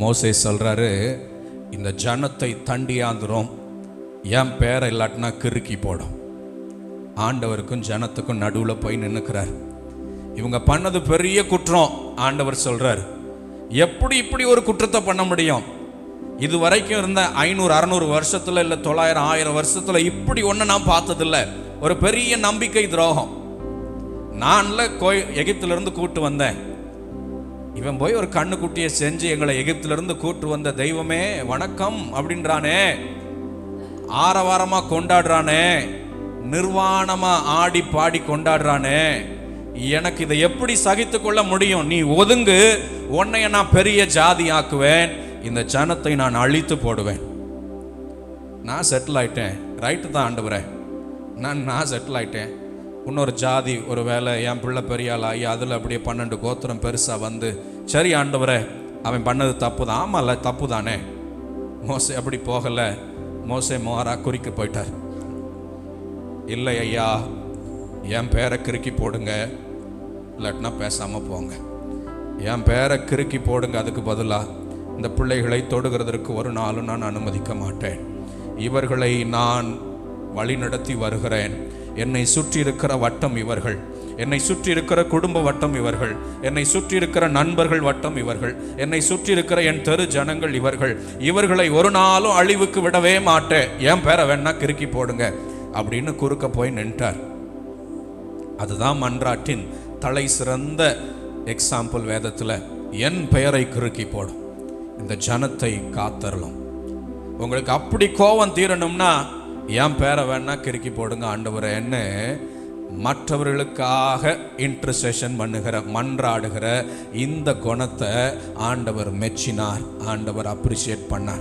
மோசே சொல்கிறாரு இந்த ஜனத்தை தண்டியாந்துரும் என் பேரை இல்லாட்டினா கிறுக்கி போடும். ஆண்டவருக்கும் ஜனத்துக்கும் நடுவில் போய் நின்றுக்கிறார் இவங்க பண்ணது பெரிய குற்றம் ஆண்டவர் சொல்கிறார் எப்படி இப்படி ஒரு குற்றத்தை பண்ண முடியும்? இது வரைக்கும் இருந்த ஐநூறு அறநூறு வருஷத்தில் இல்லை தொள்ளாயிரம் ஆயிரம் வருஷத்தில் இப்படி ஒன்று நான் பார்த்ததில்ல. ஒரு பெரிய நம்பிக்கை துரோகம். நான்ல கோய் எகிப்திலிருந்து கூட்டு வந்தேன். இவன் போய் ஒரு கண்ணுக்குட்டியை செஞ்சு எங்களை எகிப்திலிருந்து கூட்டு வந்த தெய்வமே வணக்கம் அப்படின்றானே. ஆரவாரமா கொண்டாடுறானே. நிர்வாணமா ஆடி பாடி கொண்டாடுறானே. எனக்கு இதை எப்படி சகித்து கொள்ள முடியும்? நீ ஒதுங்கு. உன்னைய நான் பெரிய ஜாதி ஆக்குவேன் இந்த ஜனத்தை நான் அழித்து போடுவேன். நான் செட்டில் ஆயிட்டேன். ரைட்டு தான் ஆண்டு நான் நான் செட்டில் ஆயிட்டேன். இன்னொரு ஜாதி ஒரு வேலை என் பிள்ளை பெரிய ஆள் ஆகி அதில் அப்படியே பன்னெண்டு கோத்திரம் பெருசாக வந்து சரி ஆண்டவரே அவன் பண்ணது தப்பு தான் ஆமாம்ல தப்பு தானே மோசை அப்படி போகலை. மோசை மோரா குறிக்க போயிட்டார். இல்லை ஐயா என் பேரை கிறுக்கி போடுங்க. இல்லாட்டினா பேசாமல் போங்க. என் பேரை கிறுக்கி போடுங்க அதுக்கு பதிலாக இந்த பிள்ளைகளை தொடுகிறதற்கு ஒரு நாளும் நான் அனுமதிக்க மாட்டேன். இவர்களை நான் வழிநடத்தி வருகிறேன். என்னை சுற்றி இருக்கிற வட்டம் இவர்கள். என்னை சுற்றி இருக்கிற குடும்ப வட்டம் இவர்கள். என்னை சுற்றி இருக்கிற நண்பர்கள் வட்டம் இவர்கள். என்னை சுற்றி இருக்கிற என் தெரு ஜனங்கள் இவர்கள். இவர்களை ஒரு நாளும் அழிவுக்கு விடவே மாட்டேன். என் பேரை வேணா கிறுக்கி போடுங்க. அப்படின்னு குறுக்க போய் நின்றார் அதுதான் மன்றாட்டின் தலை சிறந்த எக்ஸாம்பிள் வேதத்தில் என் பெயரை கிறுக்கி போடும். இந்த ஜனத்தை காத்தரலும் உங்களுக்கு அப்படி கோபம் தீரணும்னா என் பேரை வேணா கிறுக்கி போடுங்க ஆண்டவரேன்னு மற்றவர்களுக்காக இன்டர்செஷன் பண்ணுகிற மன்றாடுகிற இந்த குணத்தை ஆண்டவர் மெச்சினார் ஆண்டவர் அப்ரிஷியேட் பண்ணார்.